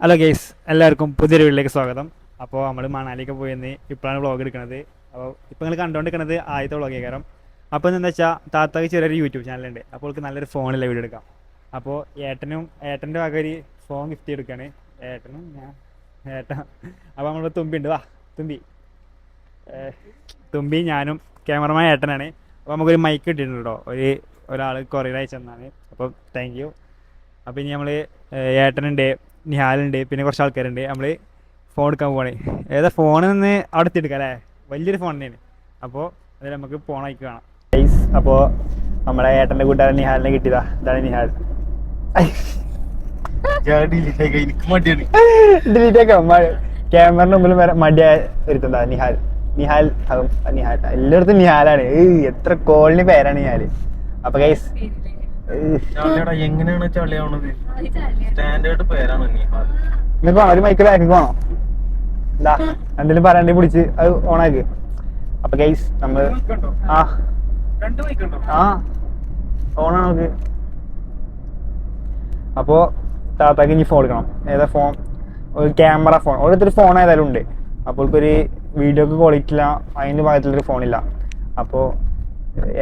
Hello guys എല്ലാവർക്കും പുതിയൊരു വീട്ടിലേക്ക് സ്വാഗതം. അപ്പോൾ നമ്മൾ മണാലിക്ക് പോയിന്ന് ഇപ്പോഴാണ് വ്ളോഗ് എടുക്കുന്നത് അപ്പോൾ ഇപ്പോൾ നിങ്ങൾ കണ്ടുകൊണ്ടിരിക്കുന്നത് ആദ്യത്തെ വ്ളോഗ് കാരണം അപ്പോൾ എന്താ വെച്ചാൽ താത്താക്ക് ചെറിയൊരു യൂട്യൂബ് ചാനലുണ്ട് അപ്പോൾ അവൾക്ക് നല്ലൊരു ഫോണിൽ വീഡിയോ എടുക്കാം. അപ്പോൾ ഏട്ടനും ഏട്ടന്റെ വക ഒരു ഫോൺ ഗിഫ്റ്റ് എടുക്കുകയാണ് ഏട്ടനും ഞാൻ ഏട്ടൻ. അപ്പോൾ നമ്മൾ തുമ്പി ഉണ്ട്. വാ തുമ്പി. തുമ്പി ഞാനും ക്യാമറമാൻ ഏട്ടനാണ്. അപ്പോൾ നമുക്കൊരു മൈക്ക് കിട്ടിയിട്ടുണ്ടോ? കേട്ടോ ഒരു ഒരാൾ കൊറിയർ അയച്ചെന്നാണ് അപ്പോൾ താങ്ക് യു അപ്പോൾ ഇനി നമ്മൾ ഏട്ടനുണ്ട്. നിഹാലുണ്ട് പിന്നെ കുറച്ച് ആൾക്കാരുണ്ട്. നമ്മൾ ഫോൺ എടുക്കാൻ പോവാണ്. ഏതാ ഫോണിൽ നിന്ന് അവിടെ എത്തിയെടുക്കാം അല്ലേ? വലിയൊരു ഫോൺ തന്നെയാണ്. അപ്പോൾ അതിൽ നമുക്ക് ഫോൺ അയക്ക് കാണാം. ഐസ് അപ്പോൾ നമ്മളെ ഏട്ടന്റെ കൂട്ടുകാരൻ നിഹാലിനെ കിട്ടിയതാ. ഇതാണ് നിഹാൽ. ഡിലീറ്റ് ആക്കാം ക്യാമറയുടെ മുമ്പിൽ വരെ മടിയായ ഒരുത്തണ്ടാ നിഹാൽ. നിഹാൽ നിഹാൽ. എല്ലായിടത്തും നിഹാലാണ്. ഏയ് എത്ര കോളിന് പേരാണ് നിഹാൽ അപ്പൊ ഗൈസ് ചളിയടാ എങ്ങനെയാണ് ചളിയാവണത്? സ്റ്റാൻഡേർഡ് പേരാണ് വേണോ എന്താ എന്തെങ്കിലും പറയാണ്ടി പിടിച്ച് അത് ഓണാക്ക് അപ്പൊ ഗൈസ് നമ്മൾ ആ. ആ. ഓണാണ് നമുക്ക്. അപ്പോ താത്താക്ക് ഇനി ഫോൺ എടുക്കണം. ഏതാ ഫോൺ ഒരു ക്യാമറ ഫോൺ ഓരോരുത്തർ ഫോൺ ഏതായാലും ഉണ്ട്. അപ്പോൾ ഒരു വീഡിയോക്ക് ക്വാളിറ്റി ഇല്ല. അതിന്റെ ഭാഗത്തുള്ളൊരു ഫോണില്ല അപ്പോൾ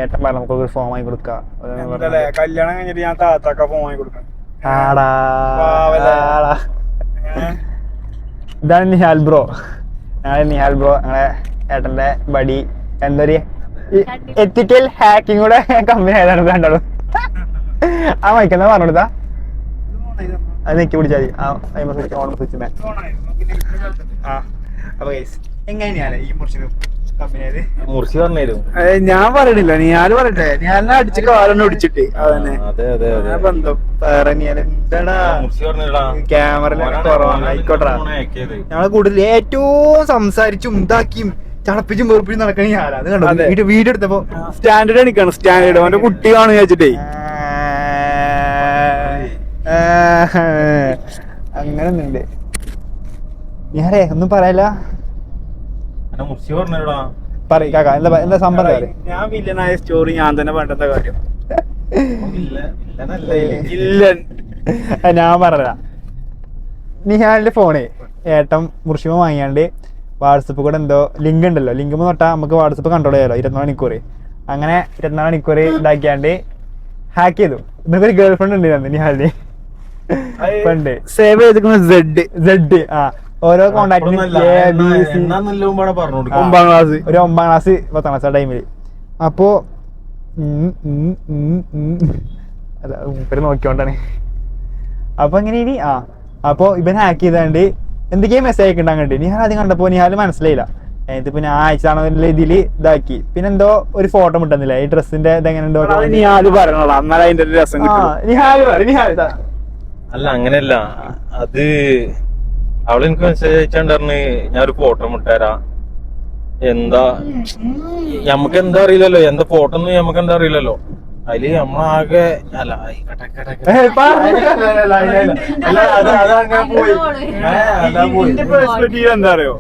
ഏട്ടൻ പറഞ്ഞു നമുക്ക് ഒരു ഫോം വാങ്ങി കൊടുക്കാം. കല്യാണം കഴിഞ്ഞിട്ട് ഞാൻ താത്താക്ക ഫോൺ വാങ്ങി കൊടുക്കാം ആടാ പാവല്ലേ? ആടാ. ഇതാണ് നിഹാൽ ബ്രോ. ഞങ്ങളെ നിഹാൽ ബ്രോ ഞങ്ങളെ ഏട്ടന്റെ ബഡി എന്താ പറയാ? എത്തിക്കൽ ഹാക്കിംഗ് കൂടെ കമ്പനി ആയതാണ് കണ്ടോളൂ. ആ മൈക്കെന്നാ പറഞ്ഞു കൊടുത്താ അത് നെക്കി പിടിച്ചാൽ മതി. ആ അയിമ സ്വിച്ച് ഓൺ സ്വിച്ച് മേ ആ അപ്പൊ എങ്ങനെയാണ് ഈ മുറിച്ചിന് മുറിച്ച് പറഞ്ഞുതരും ഞാൻ പറയണില്ല. ആര് പറയട്ടെ. ഞാൻ അടിച്ച് കാലൊന്നും ഒടിച്ചിട്ട് അതന്നെ. അതെ അതെ അതെ. ബന്ധം. വേറെ ക്യാമറ ആയിക്കോട്ടെ. ഞങ്ങൾ കൂടുതൽ ഏറ്റവും സംസാരിച്ചും ഇതാക്കിയും ചടപ്പിച്ചും വെറുപ്പിച്ചും നടക്കണ ഞാനാ അത് കണ്ടോ? വീട് വീഡിയോ എടുത്തപ്പോ സ്റ്റാൻഡേർഡ് എനിക്കാണ് സ്റ്റാൻഡേർഡ്. അവന്റെ കുട്ടി കാണുക വെച്ചിട്ടേ അങ്ങനെ ഒന്നുണ്ട്. ഞാനേ ഒന്നും പറയല്ല. പറയ് കാക്ക എന്താ എന്താ സംഭവം ഞാൻ വില്ലനായ സ്റ്റോറി ഞാൻ തന്നെ പണ്ടത്തെ കാര്യം? ഇല്ല ഇല്ലനല്ലേ ഇല്ല ഞാൻ പറഞ്ഞ നിഹാലിന്റെ ഫോണ് ഏട്ടൻ മുർഷിമ വാങ്ങിയാണ്ട് വാട്സപ്പ് കൂടെ എന്തോ ലിങ്ക് ഉണ്ടല്ലോ. ലിങ്ക് തൊട്ടാ നമുക്ക് വാട്സപ്പ് കൺട്രോൾ ചെയ്യാലോ ഇരുപത്തിനാല് മണിക്കൂർ. അങ്ങനെ ഇരുപത്തിനാല് മണിക്കൂർ ഇതാക്കിയാണ്ട് ഹാക്ക് ചെയ്തു. ഇന്നൊക്കെ ഒരു ഗേൾ ഫ്രണ്ട് ഉണ്ട് നിഹാലിന് പണ്ട് സേവ് ചെയ്തിരിക്കുന്നത് സെഡ് സെഡ് ആ. ഓരോ കോണ്ടാക്ട് ഒമ്പതാം ക്ലാസ് ഒരു ഒമ്പതാം ക്ലാസ് പത്താം ക്ലാസ് ആ ടൈമിൽ അപ്പോ മൂപ്പര് നോക്കിയോണ്ടാണ്. അപ്പൊ എങ്ങനെ ഇനി ആ അപ്പൊ ഇവൻ ഹാക്ക് ചെയ്താണ്ട് എന്തൊക്കെയാ മെസ്സേജ് അയക്കണ്ട അങ്ങോട്ട്. നിഹാൽ ആദ്യം കണ്ടപ്പോ നിഹാൽ മനസ്സിലായില്ല. എന്നിട്ട് പിന്നെ ആ അയച്ചാണെന്നുള്ള ഇതിൽ ഇതാക്കി. പിന്നെ എന്തോ ഒരു ഫോട്ടോ മുട്ടുന്നില്ല ഈ ഡ്രസ്സിന്റെ ഇതെങ്ങനെ എന്നാലും അതിന്റെ രസം നിഹാൽ പറ, അല്ല അങ്ങനെയല്ല. അത് അവൾ എനിക്ക് മെസ്സേജ് അയച്ചാണ്ടായിരുന്നു ഞാനൊരു ഒരു ഫോട്ടോ മുട്ടേരാ എന്താ? നമുക്ക് എന്താ അറിയില്ലല്ലോ. എന്താ ഫോട്ടോ ഒന്നും നമുക്ക് എന്താ അറിയില്ലല്ലോ. അതിൽ നമ്മളാകെ അല്ല പെർസ്പെക്റ്റീവ് എന്താ അറിയോ?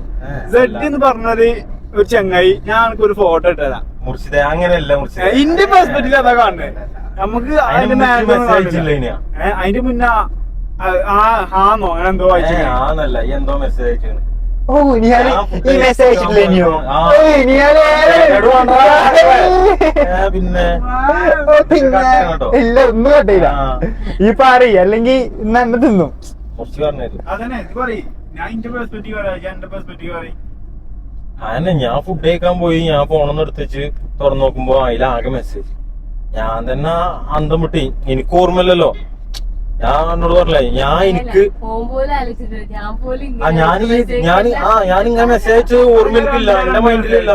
സെഡ് എന്ന് പറഞ്ഞത് ഒരു ചെങ്ങായി ഞാൻ എനിക്ക് ഒരു ഫോട്ടോ ഇട്ടതാ മുറിച്ചത് അങ്ങനെയല്ല മുറിച്ചത് ഇന്റെ പെർസ്പെക്റ്റീവ് അതാ കാണുന്നത് നമുക്ക് അതിന്റെ മുന്നേ മേലെ message അയച്ചില്ല ഇനിയാ? അതിന്റെ മുന്നേ ആ- ആ ഹാന്നോ അങ്ങനെ എന്തോ ആന്നല്ല എന്തോ മെസ്സേജ് അയച്ചു ഓ ഞാൻ ഈ ഫുഡ് മെസ്സേജ് അയച്ചിട്ടില്ല ഇനിയോ പിന്നെ? ഇല്ല ഒന്നും കട്ടില്ല ഈ പാറി അല്ലെങ്കിൽ ഇന്ന് എന്നെ തിന്നും. അതന്നെ ഞാൻ ഫുഡ് കഴിക്കാൻ പോയി ഞാൻ ഫോണൊന്നും എടുത്തുവെച്ച് തുറന്നു നോക്കുമ്പോ അതിലാകെ മെസ്സേജ് ഞാൻ തന്നെ അന്തം വിട്ടി എനിക്ക് ഓർമ്മയില്ലല്ലോ. ഞാൻ എന്നോട് പറഞ്ഞില്ലേ ഞാൻ എനിക്ക് ആ ഞാൻ ഞാൻ ആ ഞാൻ ഇങ്ങനെ മെസ്സേജ് അയച്ച് ഓർമ്മ എനിക്കില്ല എന്റെ മൈൻഡിലില്ല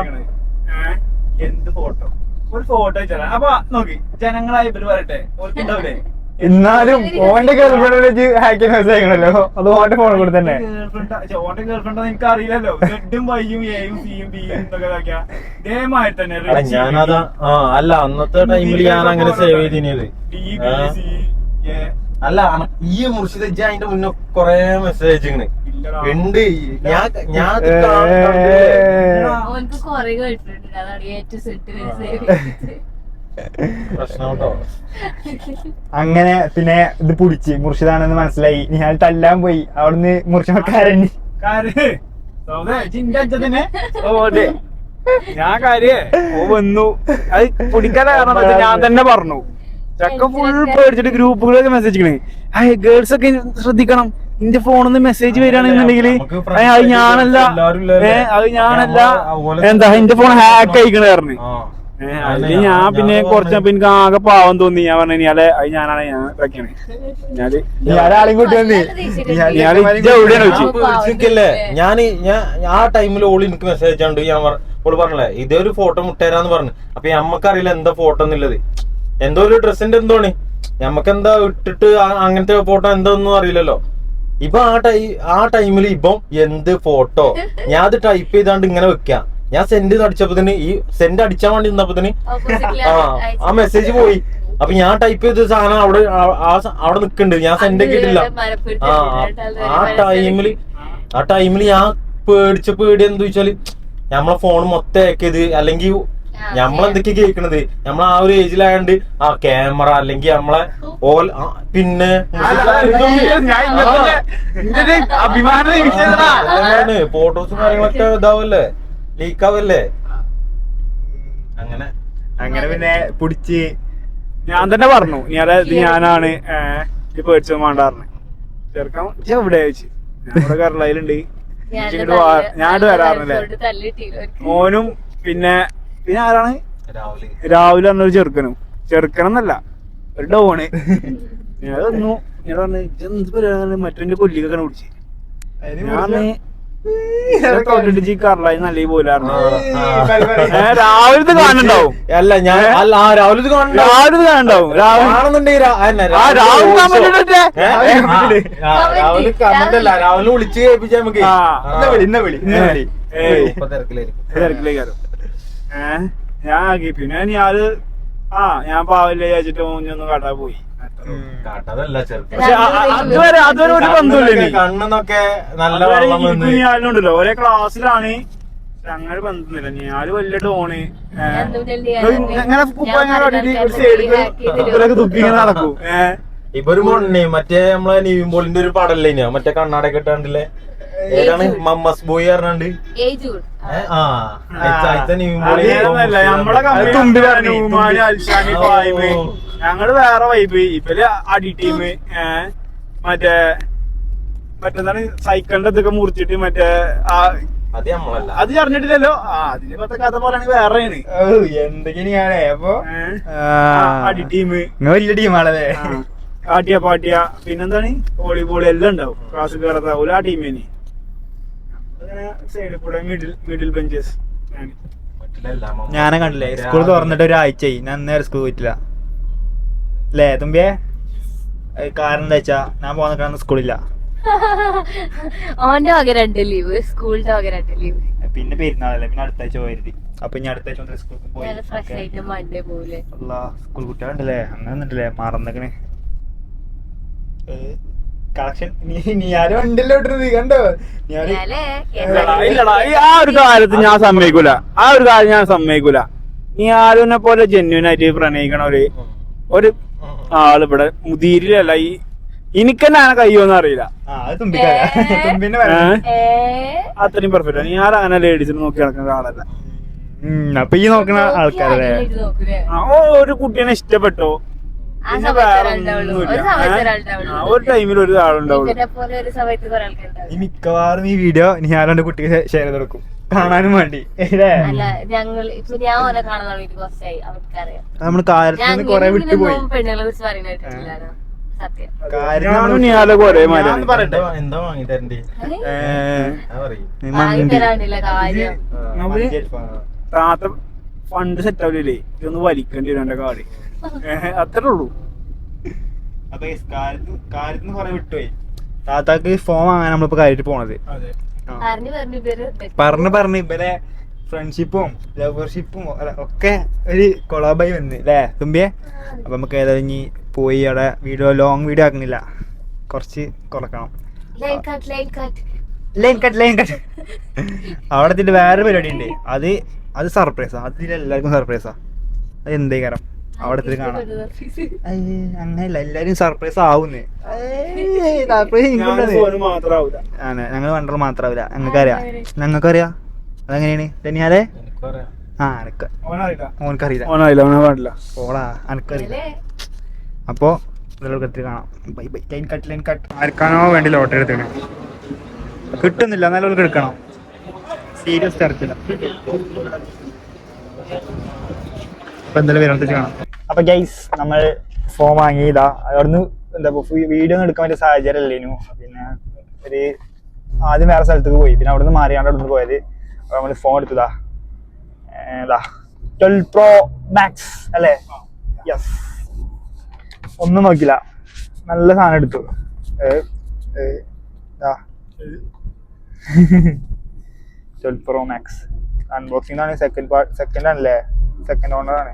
എന്ത് ഫോട്ടോ ഒരു ഫോട്ടോ അയച്ചാ. അപ്പൊ നോക്കി ജനങ്ങളായി ഇവർ പറയട്ടെ ഓർക്കുണ്ടാവില്ലേ എന്നാലും ഓന്റെ ഗേൾഫ്രണ്ട് വെച്ച് ഹാക്കി മെസ്സേജ് അയക്കണല്ലോ. അത് ഓന്റെ ഫോൺ കൂടെ തന്നെ. ഓന്റെ ഗേൾഫ്രണ്ട് എനിക്ക് അറിയില്ലല്ലോ സെഡും വൈയും എയും സിയും ബിയും ഇതേമാതിരി തന്നെ ഞാനതാ ആ അല്ല അന്നത്തെ ടൈമിൽ ഞാൻ അങ്ങനെ സേവ് ചെയ്തിനത്. ഡി ബി സി അല്ല ഈ മുർഷിദ് അജ്ജ അതിന്റെ മുന്നേ കൊറേ മെസ്സേജ് അയച്ചിങ്ങനെ ഉണ്ട്. ഞാൻ ഞാൻ അങ്ങനെ പിന്നെ ഇത് പിടിച്ച്. മുർഷിദാണെന്ന് മനസ്സിലായി. ഞാൻ തല്ലാൻ പോയി. അവിടുന്ന് മുർഷിമക്കാരൻ ഞാൻ കാര്യേ. ഓ വന്നു. അത് പിടിക്കാൻ കാരണം ഞാൻ തന്നെ പറഞ്ഞു. ചക്ക ഫുൾ പേടിച്ചിട്ട് ഗ്രൂപ്പുകളൊക്കെ മെസ്സേജ് ഹായ് ഗേൾസ് ഒക്കെ ശ്രദ്ധിക്കണം. നിന്റെ ഫോണിൽ നിന്ന് മെസ്സേജ് വരികയാണെന്നുണ്ടെങ്കിൽ അത് ഞാനല്ല അത് ഞാനല്ല. എന്താ എന്റെ ഫോൺ ഹാക്ക് ആയിക്കണ? പറഞ്ഞു. ആ. ഞാൻ പിന്നെ കുറച്ചപ്പോ എനിക്ക് ആകെ പാവം തോന്നി. ഞാൻ പറഞ്ഞു ഇയാളെ അത് ഞാനാണ് ഞാൻ ഇതാക്കിയാണ്. ഞാൻ ഞാൻ ആളെയും കൂട്ടി വന്ന് ഞാൻ ഞാൻ ഇജ്ജ് എവിടെയാണ് ഞാൻ ഞാൻ ആ ടൈമിൽ ഓൾ എനിക്ക് മെസ്സേജ് അയച്ചാണ്ട് ഞാൻ ഓൾ പറഞ്ഞല്ലേ ഇതേ ഒരു ഫോട്ടോ മുട്ടേരാന്ന് പറഞ്ഞു. അപ്പൊ നമ്മക്കറിയില്ല എന്താ ഫോട്ടോ എന്നുള്ളത്. എന്തോ ഒരു ഡ്രസ്സിന്റെ എന്തോണ് നമ്മക്ക് എന്താ ഇട്ടിട്ട് അങ്ങനത്തെ ഫോട്ടോ എന്താന്നും അറിയില്ലല്ലോ. ഇപ്പൊ ആ ടൈ ആ ടൈമിൽ ഇപ്പം എന്ത് ഫോട്ടോ ഞാൻ അത് ടൈപ്പ് ചെയ്താണ്ട് ഇങ്ങനെ വെക്കാം. ഞാൻ സെൻഡ് അടിച്ചപ്പോത്തിന് ഈ സെന്റ് അടിച്ചാൻ വേണ്ടി നിന്നപ്പോത്തിന് ആ ആ മെസ്സേജ് പോയി. അപ്പൊ ഞാൻ ടൈപ്പ് ചെയ്ത സാധനം അവിടെ അവിടെ നിക്കുന്നുണ്ട് ഞാൻ സെന്റ് കിട്ടില്ല ആ ആ- ആ ടൈമിൽ ആ ടൈമിൽ ഞാൻ പേടിച്ച പേടി എന്താ വെച്ചാൽ നമ്മളെ ഫോൺ മൊത്തം ആക്കിയത് അല്ലെങ്കിൽ നമ്മളെന്തൊക്കെ കേൾക്കണത്? നമ്മൾ ആ ഒരു ഏജിലായോണ്ട് ആ ക്യാമറ അല്ലെങ്കിൽ നമ്മളെ ഓൽ പിന്നെ അഭിമാന ഫോട്ടോസും കാര്യങ്ങളൊക്കെ ഇതാവല്ലേ? ലീക്ക് ആവല്ലേ അങ്ങനെ. അങ്ങനെ പിന്നെ പിടിച്ച് ഞാൻ തന്നെ പറഞ്ഞു. ഞാൻ ഞാനാണ് ഇത് പേടിച്ചത് വേണ്ട പറഞ്ഞു. ചെറുക്കാൻ എവിടെ വെച്ച് ഞാൻ കേരളയിലുണ്ട്. ഞാൻ വരാറില്ലേ മോനും പിന്നെ പിന്നെ ആരാണ്? രാവിലെ രാവിലെ പറഞ്ഞൊരു ചെറുക്കനും. ചെറുക്കനെന്നല്ല ഒരു ഡോണ്. ഞാൻ വന്നു. ഞാൻ പറഞ്ഞു "ഇജ്ജ് എന്ത് പരിപാടി മറ്റേ കൊല്ലിക്കൊക്കെ പിടിച്ച്. കറലായി നല്ല പോലായിരുന്നു. രാവിലത്തെ കാണുന്നുണ്ടാവും. അല്ല ഞാൻ അല്ല ആ രാവിലത്തെ രാവിലത്തെ കാണുന്നുണ്ടാവും. രാവിലെ കാണുന്നുണ്ടെങ്കിൽ ആ രാവിലെ വിളിച്ച്? കേൾപ്പിച്ചാ നമുക്ക്. ആ. ഇന്ന വിളി ഇന്ന വിളി തിരക്കിലായിരിക്കും. തിരക്കിലേക്കാരോ. ഏഹ് ഞാൻ ആക്കി പിന്നെ ഞാൻ ആ ഞാൻ പാവില്ല വിചാരിച്ചിട്ട് മൂഞ്ഞൊന്നും കട പോയി. കാട്ടതല്ല ചെറുപ്പം പക്ഷെ അ- അ- അതുവരെ അതുവരെ ഒരു ബന്ധമില്ല. കണ്ണെന്നൊക്കെ നല്ല വെള്ളം വന്ന് ഞാനുണ്ടല്ലോ ഒരേ ക്ലാസ്സിലാണ്. പക്ഷെ അങ്ങനെ ബന്ധമില്ല. ഞാൻ വലിയ ടോണ്. ഏഹ് ഇങ്ങനെ ഒരു സൈഡിൽ ഇവരൊക്കെ തുപ്പി നടക്കും. ഏഹ് ഇപ്പൊ ഒരു മൊണ്ണേ. മറ്റേ നമ്മളെ നിവിൻ പോളിന്റെ ഒരു പടല്ലേ ഇനിയോ മറ്റേ കണ്ണാടൊക്കെ ഇട്ടാണ്ടില്ലേ? ഏതാണ്? മമ്മസ് ബോയ് പറഞ്ഞുണ്ട്. ഞങ്ങൾ വേറെ വൈബ് ഇവർ അടി ടീം മറ്റേ മറ്റേതാണ് സൈക്കിളിന്റെ ഇതൊക്കെ മുറിച്ചിട്ട് മറ്റേ ആ അത് നമ്മളല്ല. അത് അറിഞ്ഞിട്ടില്ലല്ലോ. അതിന് പത്ത കഥ പറയുകയാണെങ്കിൽ വേറെയാണ്. ഓ, എന്തൊക്കെയാണ് അപ്പൊ അടി ടീം വലിയ ടീമാണല്ലേ ആട്ടിയ പാട്ടിയ പിന്നെന്താണ്? വോളിബോൾ എല്ലാം ഉണ്ടാവും. ക്ലാസ് കയറാത്ത പോലെ ആ ടീമിന് സൈഡിൽ കൂടെ മിഡിൽ മിഡിൽ ബെഞ്ചസ്. ഞാനെ. കണ്ടില്ലേ? സ്കൂൾ തുറന്നിട്ട് ഒരാഴ്ചയായി. ഞാൻ നേരെ സ്കൂൾ പോയിട്ടില്ല. അല്ലേ തുമ്പിയെ? കാരണം എന്താ വെച്ചാ ഞാൻ പോകുന്ന കാരണം സ്കൂളില്ല ഓന്റെ രണ്ട് ലീവ് സ്കൂളിന്റെ രണ്ട് ലീവ് പിന്നെ പെരുന്നാളല്ലേ പിന്നെ അടുത്ത ആഴ്ച പോയിരുതി അപ്പൊ ഇനി അടുത്ത ആഴ്ച സ്കൂളിൽ പോയി. ഫ്രഷ് ആയിട്ട് മൺഡേ പോലെ അല്ലാ സ്കൂൾ കുട്ടികളുണ്ടല്ലേ അങ്ങനെ മറന്നേക്കണേ. കളക്ഷൻ നീ ആരും ഉണ്ടല്ലോ ഇട്ടത് കണ്ടോ? ഞാൻ ഇല്ലടാ. ഈ ആ ഒരു കാര്യത്തിൽ ഞാൻ സമ്മതിക്കൂല. ആ ഒരു കാര്യം ഞാൻ സമ്മതിക്കൂല. നീ ആരുവിനെ പോലെ ജെന്യൂൻ ആയിട്ട് പ്രണയിക്കണ ഒരു ഒരു ആൾ ഇവിടെ മുതിരിലല്ല ഈ എനിക്ക് തന്നെ അങ്ങനെ കഴിയുമെന്ന് അറിയില്ല അത്രയും പെർഫെക്റ്റ് നീ ആരും അങ്ങനെ ലേഡീസിന് നോക്കി നടക്കുന്ന ആളല്ല അപ്പൊ ഈ നോക്കണ ആൾക്കാരല്ലേ? ആ, ഓ ഒരു കുട്ടീനെ ഇഷ്ടപ്പെട്ടോ? ഒരു ടൈമിൽ ഒരു ആളുണ്ടാവുള്ളൂ. മിക്കവാറും ഈ വീഡിയോ ഞാനും കുട്ടിക്ക് ഷെയർ ചെയ്ത് കൊടുക്കും കാണാനും വേണ്ടി. ഞാൻ നമ്മൾ കാര്യത്തിൽ നിന്ന് കൊറേ വിട്ടുപോയി. കാര്യം ഞാൻ എന്താ- വാങ്ങി തരണ്ടേ? ഞാൻ കാര്യം. താത്ത ഫണ്ട് സെറ്റ് ആവില്ലേ ഇതൊന്ന് വലിക്കേണ്ടി വരും എന്റെ കാർഡ് അത്രേ ഉള്ളൂ. അപ്പൊ കൊറേ വിട്ടുപോയി. താത്താക്ക് ഫോം വാങ്ങാൻ നമ്മളിപ്പോ കാര്യമായിട്ട് പോണത്. പറഞ്ഞു പറഞ്ഞു ഇവർ പറഞ്ഞ് പറഞ്ഞ് ഇവരെ ഫ്രണ്ട്ഷിപ്പും ലവർഷിപ്പും ഒക്കെ ഒരു കൊളാബായി വന്ന് അല്ലേ തുമ്പിയെ? അപ്പൊ നമുക്ക് ഏതായാലും ഇനി പോയി അവിടെ വീഡിയോ ലോങ് വീഡിയോ ആക്കുന്നില്ല കുറച്ച് കുറക്കണം line cut line cut line cut line cut അവിടെ വേറെ പരിപാടി ഉണ്ട്. അത് അത് സർപ്രൈസാ അതിൽ എല്ലാവർക്കും സർപ്രൈസാ അത് എന്തേ കാരണം അവിടെ കാണാം. അങ്ങനെയല്ല എല്ലാരും സർപ്രൈസ് ആവുന്നേ. സർപ്രൈസ് ഞങ്ങൾ വണ്ടർ മാത്രാവില്ല ഞങ്ങൾക്കറിയാം ഞങ്ങൾക്കറിയാം അതെങ്ങനെയാണ്? തന്നെയാലേ ആ ഓനക്കറിയില്ല. പാടില്ല. പോടാ എനക്കറിയില്ല അപ്പോ കാണാം. Bye bye. Line cut line cut. ആർക്കാനോ വേണ്ടി ലോട്ടറി എടുത്തേക്കണേ കിട്ടുന്നില്ല എന്നാലും എടുക്കണം. സീരിയസ് തരത്തില്ല അപ്പൊ ഗൈസ് നമ്മൾ ഫോം വാങ്ങിയതാ. അവിടുന്ന് എന്താ വീഡിയോ എടുക്കാൻ പറ്റിയ സാഹചര്യം അല്ലേനു പിന്നെ ഒരു ആദ്യം വേറെ സ്ഥലത്തേക്ക് പോയി. പിന്നെ അവിടുന്ന് മാറിയാണ്ട് അവിടുന്ന് പോയത്. അപ്പൊ നമ്മൾ ഫോൺ എടുത്തതാ. ഏതാ ട്വൽവ് പ്രോ മാക്സ് അല്ലേ? യെസ് ഒന്നും നോക്കില്ല നല്ല സാധനം എടുത്തു. ട്വൽവ് പ്രോ മാക്സ് അൺബോക്സിംഗ് ആണ് സെക്കൻഡ് പാർട്ട് സെക്കൻഡ് ആണല്ലേ? സെക്കൻഡ് ഓണറാണ്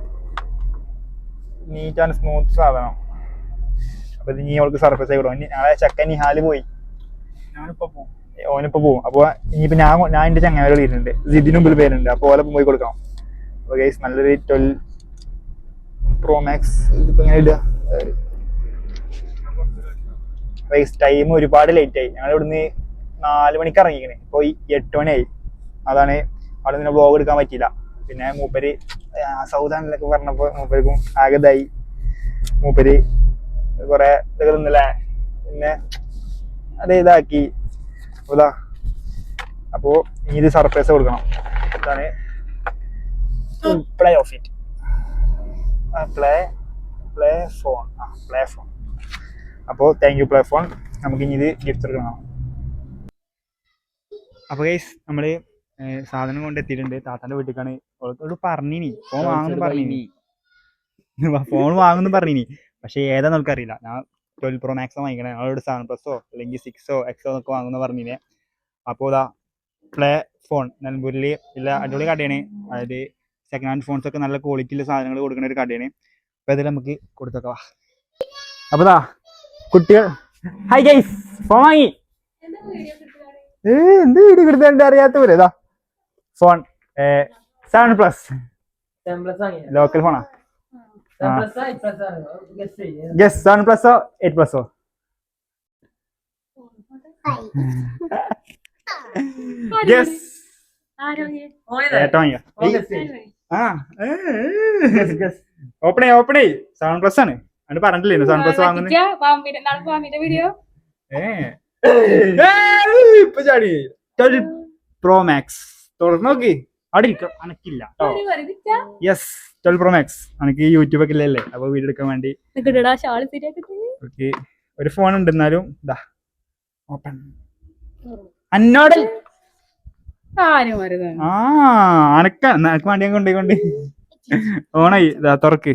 നീറ്റ് ആൻഡ് സ്മൂത്ത് സാധനം. അപ്പൊ ഇത് ഇനി അവൾക്ക് സർഫേസ് ആയി കൊടുക്കും ഞങ്ങളെ ചെക്കൻ നിഹാൽ പോയി. ഓനിപ്പോ പോകും അപ്പൊ ഇനിയിപ്പോ ഞാൻ ഞാൻ എന്റെ ചങ്ങാതികൾ ഇരുന്നുണ്ട് ജിദിനും മുമ്പിൽ പേരുണ്ട്. അപ്പൊ ഓലപ്പം പോയി കൊടുക്കാം അപ്പൊ ഗൈസ് നല്ലൊരു ട്വൽവ് പ്രോ മാക്സ് ഇതിപ്പോ ഇങ്ങനെ ഇടുക? ഗൈസ് ടൈം ഒരുപാട് ലേറ്റ് ആയി. ഞങ്ങൾ ഇവിടുന്ന് നാല് മണിക്ക് ഇറങ്ങിക്കണേ ഇപ്പൊ എട്ട് മണിയായി. അതാണ് അവിടെ നിന്ന് വ്ലോഗ് എടുക്കാൻ പറ്റിയില്ല. പിന്നെ മൂപ്പര് സൗദാനിലൊക്കെ പറഞ്ഞപ്പോ മൂപ്പർക്കും ആഗതായി മൂപ്പര് കുറെ ഇതൊക്കെ പിന്നെ അത് ഇതാക്കി. ഇതാ അപ്പോ ഇനി ഇത് സർപ്രൈസ് കൊടുക്കണം. ഇതാണ് play of it play play phone ആ പ്ലേ ഫോൺ അപ്പോൾ താങ്ക് യു പ്ലേ ഫോൺ നമുക്ക് ഇനി ഇത് ഗിഫ്റ്റ് എടുക്കണം അപ്പോൾ ഗൈസ് നമ്മൾ സാധനം കൊണ്ട് എത്തിയിട്ടുണ്ട്. താത്താന്റെ വീട്ടിലേക്കാണ് അവളോട് പറഞ്ഞിനി. ഫോൺ വാങ്ങുന്നു പറഞ്ഞിനി. ഫോൺ വാങ്ങുന്നു പറഞ്ഞിനി. പക്ഷെ ഏതാ നമുക്കറിയില്ല ഞാൻ ട്വൽവ് പ്രോ മാക്സോ വാങ്ങിക്കണേ. ഞങ്ങളോട് സെവൻ പ്ലസോ അല്ലെങ്കിൽ സിക്സോ എക്സോ എന്നൊക്കെ വാങ്ങുന്ന പറഞ്ഞിനെ. അപ്പോൾ ഇതാ പ്ലേ ഫോൺ നിലമ്പൂരിൽ ഇല്ല അടിപൊളി കടയാണ്. അതായത് സെക്കൻഡ് ഹാൻഡ് ഫോൺസ് ഒക്കെ നല്ല ക്വാളിറ്റിയിലെ സാധനങ്ങൾ കൊടുക്കുന്ന ഒരു കടയാണ്. അപ്പോൾ ഇതിൽ നമുക്ക് കൊടുത്തേക്കാം വാ. അപ്പോൾ ഇതാ കുട്ടികൾ ഹൈ ഗൈസ് ഫോൺ വാങ്ങി. ഏ എന്ത് വീഡിയോ കിട്ടുന്നുണ്ട് അറിയാത്ത പോലെ ഇതാ ഫോൺ സെവൻ പ്ലസ് ലോക്കൽ ഫോണാ യെസ് സെവൻ പ്ലസോ എയ്റ്റ് പ്ലസോ യെസ് ഓപ്പണേ ഓപ്പണേ സെവൻ പ്ലസ് ആണ്. അത് പറഞ്ഞില്ലേ സെവൻ പ്ലസ് വാങ്ങുന്നത് വീഡിയോ ഇപ്പൊ ചാടി. പ്രോ മാക്സ് തുറന്നു നോക്കി. അവിടെ ഇരിക്കും. അനക്കില്ല കേട്ടോ യെസ് ട്വൽവ് പ്രോ മാക്സ് അനക്ക് യൂട്യൂബ് ഒക്കെ ഇല്ലല്ലേ? അപ്പൊ വീഡിയോ എടുക്കാൻ വേണ്ടി. ഓക്കെ ഒരു ഫോൺ ഉണ്ട് എന്നാലും ഇതാ ഓപ്പൺ അന്നോടൽ. ആ അനക്ക വേണ്ടി ഓണായി. ഇതാ തുറക്ക്.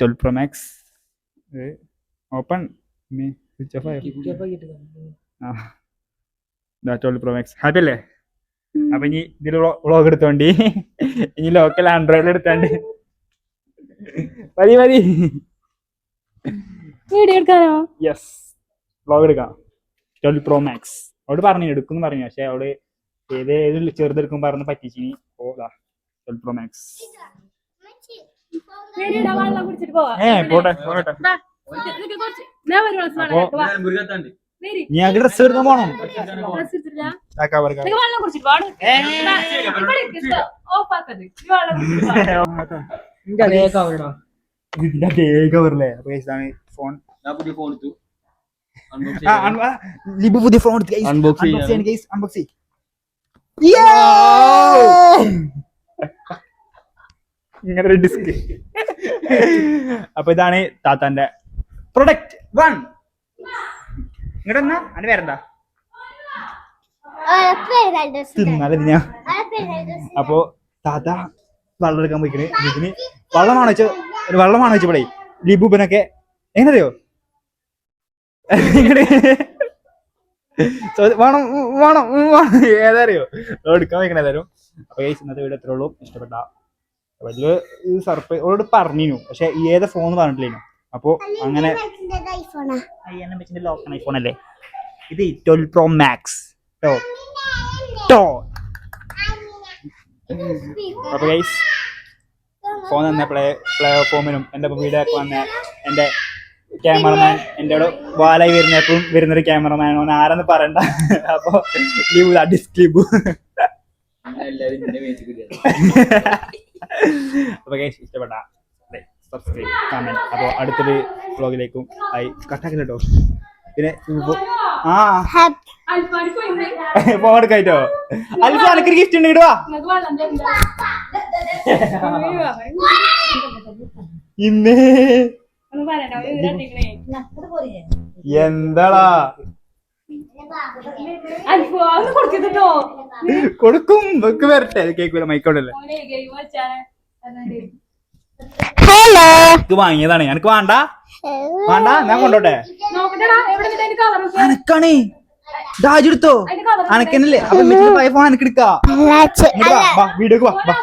Twelve pro max open switch off ആയോ? ട്വൽവ് പ്രോ മാക്സ് ഹാപ്പി അല്ലേ? അപ്പൊ ഇനി ഇതിൽ വ്ളോഗ് എടുത്തോണ്ടി. ഇനി ലോക്കൽ ആൻഡ്രോയിഡ് എടുത്തോണ്ട്. മതി മതി. വീഡിയോ എടുക്കാനോ? യെസ് വ്ളോഗ് എടുക്കാം. ട്വൽവ് പ്രോ മാക്സ് അവൾ പറഞ്ഞു എടുക്കും പറഞ്ഞു. പക്ഷെ അവൾ ഏത് ഏത് ചെറുതെടുക്കും പറഞ്ഞ് പറ്റിച്ചിനി. ഓ ട്വൽവ് പ്രോ മാക്സ് ഏ പോട്ടെ പോട്ടെ. ഞാൻ ഡ്രസ് എടുക്കാൻ പോണം. വെള്ളം കുടിച്ചിട്ട്. ഇതിന്റെ അതേ കവറില്ലേ അപ്പൊ ഇതാണ് ഫോൺ ലിബു പുതിയ ഫോൺ എടുത്ത് ചെയ്യ്. ഇങ്ങനെ ഒരു ഡിസ്ക് അപ്പൊ ഇതാണ് താത്താന്റെ പ്രൊഡക്റ്റ് വൺ ഇങ്ങോട്ടെന്നാ എന്നാ അതിന് പേരെന്താ? തിന്നാലെ ഞാൻ അപ്പോ താത്ത വെള്ളം എടുക്കാൻ പോയിക്കണേ. ലിബിന് വെള്ളമാണോ വെച്ച വെള്ളമാണോ വെച്ചപ്പോഴേ ലിബുബിനൊക്കെ എങ്ങനെയോ? വേണം വേണം ഏതാറിയോ? എടുക്കാൻ വയ്ക്കണ ഏതായാലും അപ്പൊ ഈ ഇന്നത്തെ വീട് എത്ര ഉള്ളൂ. ഇഷ്ടപ്പെട്ട വലിയ സർപ്രൈസ് ഓരോട് പറഞ്ഞു പക്ഷെ ഏതാ ഫോൺ പറഞ്ഞിട്ടില്ലേനു. അപ്പൊ അങ്ങനെ ലോക്കൺ ഐഫോൺ അല്ലേ? ഇത് ട്വൽവ് പ്രോ മാക്സ് ടോ ടോ അപ്പൊ ഗൈസ് ഫോൺ തന്ന പ്ലേ പ്ലേ ഫോമിനും എന്റെ വീഡിയോ ഒക്കെ വന്ന എന്റെ ക്യാമറമാൻ എന്റെ അവിടെ വാലായി വരുന്ന എപ്പോഴും വരുന്നൊരു ക്യാമറമാൻ ഓൻ ആരെന്ന് പറയണ്ട. അപ്പൊ ലീവ് ഡിസ്ക്ലിബു അപ്പൊ guys, ഇഷ്ടപ്പെട്ട സബ്സ്ക്രൈബ് കമന്റ് അപ്പോൾ അടുത്തൊരു വ്ളോഗിലേക്കും ആയി. കട്ടാക്കില്ല കേട്ടോ പിന്നെ ആ. ഫോൺ എടുക്കായിട്ടോ? അൽഫ അനക്ക് ഗിഫ്റ്റ് ഉണ്ട് ഇടുവാ. ഇന്നേ. എന്താടാ? അൽഫോ ഒന്ന് കൊടുത്തിട്ടോ കൊടുക്കും വെക്ക് വരട്ടെ കേക്കൂല മൈക്കോട്ടല്ലേ ഹലോ വാങ്ങിയതാണ്. എനിക്ക് വേണ്ട. വേണ്ട ഞാൻ കൊണ്ടോട്ടെ? അനക്കാണേ. എടുത്തോ. കളർ അനക്കന്നല്ലേ? അപ്പൊ മെച്ചിന്റെ ഫോൺ അനക്ക് എടുക്കാ. വീഡിയോ വാ വാ.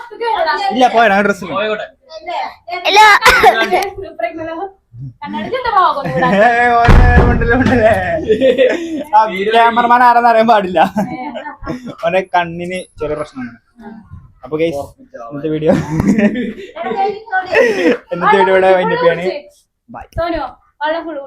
ഇല്ല പോയടാ ഡ്രസ് ക്യാമറമാൻ ആരെന്ന് അറിയാൻ പാടില്ല. ഓനെ കണ്ണിന് ചെറിയ പ്രശ്നമാണ്. അപ്പൊ ഗൈസ് ഇന്നത്തെ വീഡിയോ ഇന്നത്തെ വീഡിയോ ഇവിടെ വൈൻഡപ്പ് ചെയ്യാണ്. ബൈ സോനോ വെള്ളം ഫുൾ